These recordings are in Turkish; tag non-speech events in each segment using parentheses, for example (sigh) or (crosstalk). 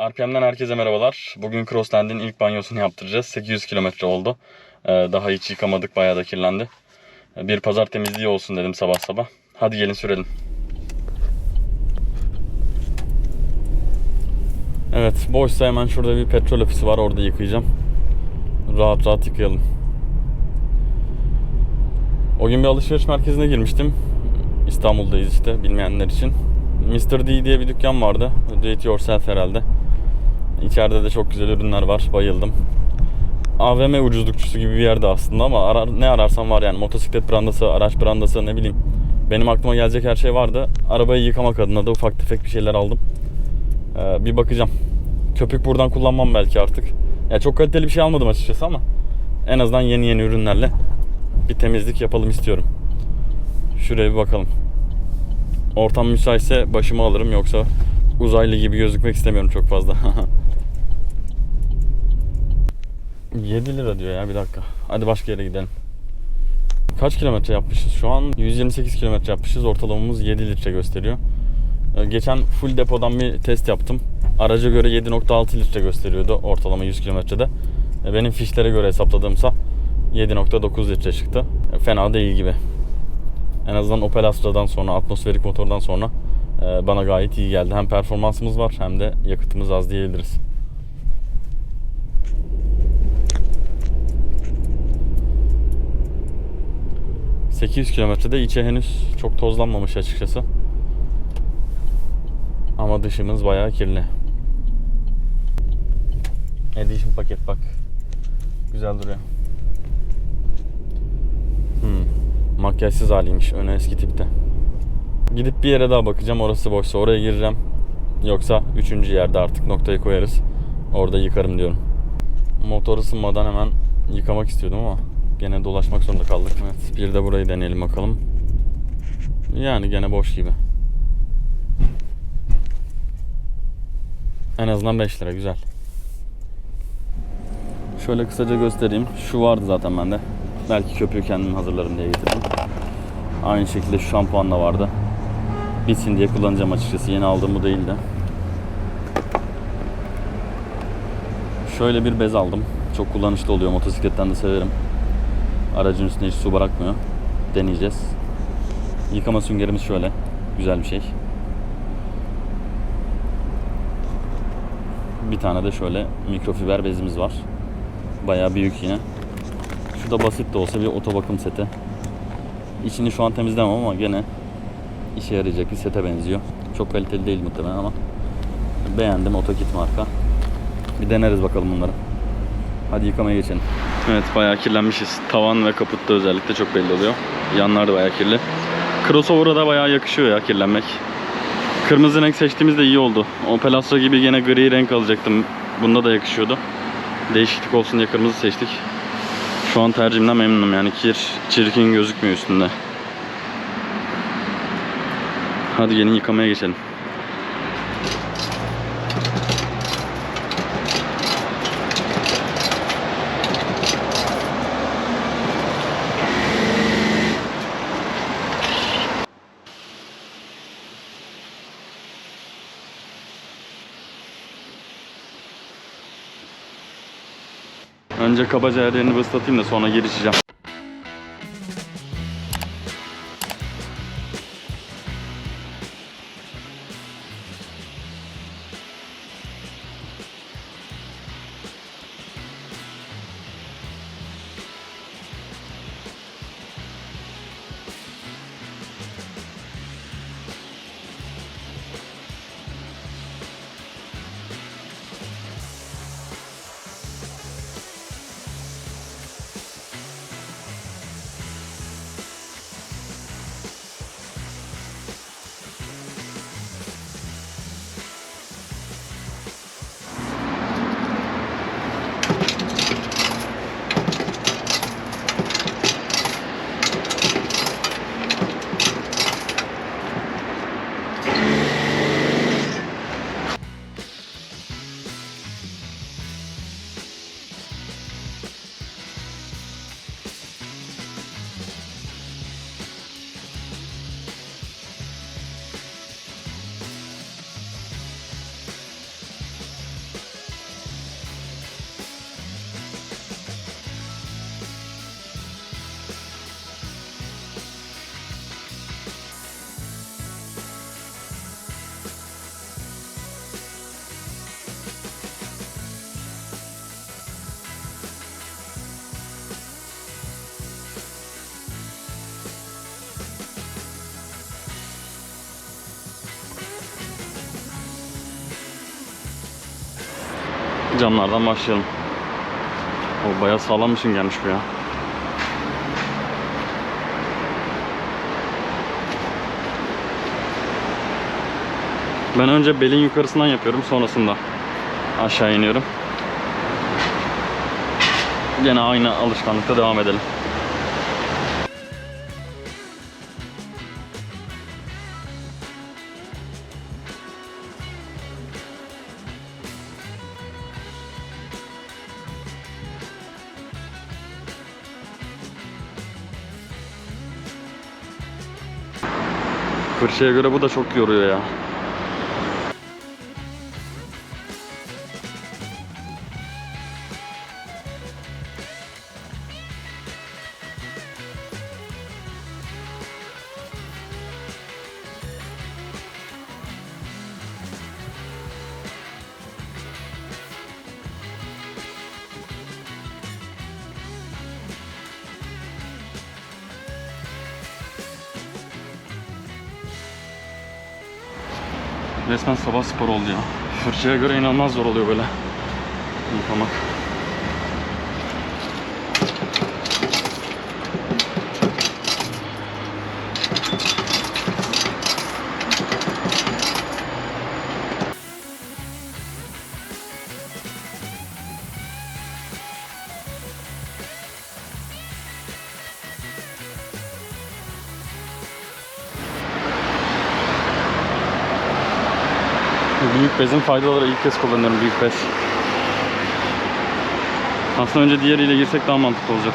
RPM'den herkese merhabalar. Bugün Crossland'in ilk banyosunu yaptıracağız. 800 kilometre oldu. Ee, Daha hiç yıkamadık, bayağı da kirlendi. Ee, Bir pazar temizliği olsun dedim sabah sabah. Hadi gelin sürelim. Evet, boşsa hemen şurada bir petrol ofisi var. Orada yıkayacağım. Rahat rahat yıkayalım. O gün bir alışveriş merkezine girmiştim. İstanbul'dayız işte bilmeyenler için. Mr. D diye bir dükkan vardı. Do it yourself herhalde. İçeride de çok güzel ürünler var. Bayıldım. AVM ucuzlukçusu gibi bir yerde aslında ama arar, ne ararsan var yani. Motosiklet brandası, araç brandası ne bileyim. Benim aklıma gelecek her şey vardı. Arabayı yıkamak adına da ufak tefek bir şeyler aldım. Ee, bir bakacağım. Köpük buradan kullanmam belki artık. Ya çok kaliteli bir şey almadım açıkçası ama en azından yeni yeni ürünlerle bir temizlik yapalım istiyorum. Şuraya bir bakalım. Ortam müsaitse başımı alırım yoksa uzaylı gibi gözükmek istemiyorum çok fazla. (laughs) 7 lira diyor ya bir dakika. Hadi başka yere gidelim. Kaç kilometre yapmışız? Şu an 128 kilometre yapmışız. Ortalamamız 7 litre gösteriyor. Ee, Geçen full depodan bir test yaptım. Araca göre 7.6 litre gösteriyordu ortalama 100 kilometrede. Ee, Benim fişlere göre hesapladığımsa 7.9 litre çıktı. Ee, Fena değil gibi. En azından Opel Astra'dan sonra, atmosferik motordan sonra e, bana gayet iyi geldi. Hem performansımız var hem de yakıtımız az diyebiliriz. ...800 kilometrede içe henüz çok tozlanmamış açıkçası. Ama dışımız bayağı kirli. Edition paket bak. Güzel duruyor. Hmm. Makyajsız haliymiş. Önü eski tipte. Gidip bir yere daha bakacağım. Orası boşsa oraya gireceğim. Yoksa üçüncü yerde artık noktayı koyarız. Orada yıkarım diyorum. Motor ısınmadan hemen yıkamak istiyordum ama gene dolaşmak zorunda kaldık. Evet, bir de burayı deneyelim bakalım. Yani gene boş gibi. En azından 5 lira güzel. Şöyle kısaca göstereyim. Şu vardı zaten bende. Belki köpüğü kendim hazırlarım diye getirdim. Aynı şekilde şu şampuan da vardı. Bitsin diye kullanacağım açıkçası. Yeni aldığım bu değildi. Şöyle bir bez aldım. Çok kullanışlı oluyor. Motosikletten de severim. Aracın üstüne hiç su bırakmıyor. Deneyeceğiz. Yıkama süngerimiz şöyle. Güzel bir şey. Bir tane de şöyle mikrofiber bezimiz var. Bayağı büyük yine. Şu da basit de olsa bir oto bakım seti. İçini şu an temizlemem ama gene işe yarayacak bir sete benziyor. Çok kaliteli değil muhtemelen ama beğendim Otokit marka. Bir deneriz bakalım bunları. Hadi yıkamaya geçelim. Evet bayağı kirlenmişiz. Tavan ve kaputta özellikle çok belli oluyor. Yanlar da bayağı kirli. Crossover'a da bayağı yakışıyor ya kirlenmek. Kırmızı renk seçtiğimiz de iyi oldu. Opel Astra gibi yine gri renk alacaktım. Bunda da yakışıyordu. Değişiklik olsun diye kırmızı seçtik. Şu an tercihimden memnunum yani kir, çirkin gözükmüyor üstünde. Hadi gelin yıkamaya geçelim. Önce kabaca her yerini da sonra girişeceğim. Camlardan başlayalım. O bayağı sağlam bir şey gelmiş bu ya. Ben önce belin yukarısından yapıyorum sonrasında aşağı iniyorum. Yine aynı alışkanlıkta devam edelim. Fırçaya göre bu da çok yoruyor ya. Resmen sabah spor oldu ya. Fırçaya göre inanılmaz zor oluyor böyle. Yıkamak. Büyük bezin faydaları ilk kez kullanıyorum büyük bez. Aslında önce diğeriyle girsek daha mantıklı olacak.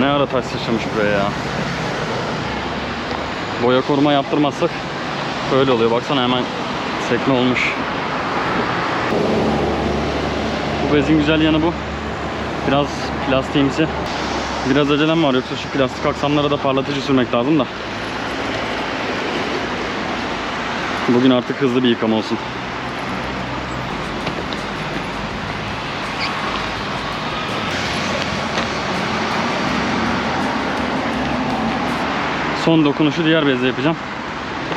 Ne ara taş sıçramış buraya ya. Boya koruma yaptırmazsak öyle oluyor. Baksana hemen sekme olmuş. Bu bezin güzel yanı bu. Biraz plastiğimsi. Biraz acelem var yoksa şu plastik aksamlara da parlatıcı sürmek lazım da. Bugün artık hızlı bir yıkama olsun. Son dokunuşu diğer bezle yapacağım.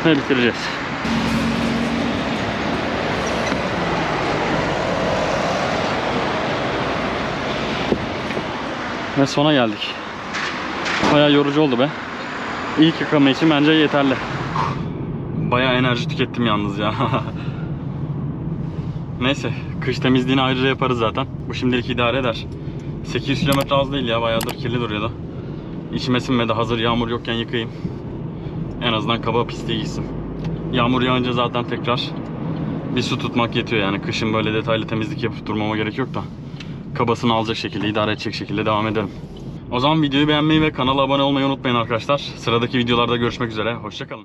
Ve bitireceğiz. Ve sona geldik. Bayağı yorucu oldu be. İlk yıkama için bence yeterli. Bayağı enerji tükettim yalnız ya. (laughs) Neyse, kış temizliğini ayrıca yaparız zaten. Bu şimdilik idare eder. 800 kilometre az değil ya, bayağıdır kirli duruyordu. İçime sinmedi hazır yağmur yokken yıkayayım. En azından kaba pisliği gitsin. Yağmur yağınca zaten tekrar bir su tutmak yetiyor yani. Kışın böyle detaylı temizlik yapıp durmama gerek yok da. Kabasını alacak şekilde, idare edecek şekilde devam edelim. O zaman videoyu beğenmeyi ve kanala abone olmayı unutmayın arkadaşlar. Sıradaki videolarda görüşmek üzere. Hoşçakalın.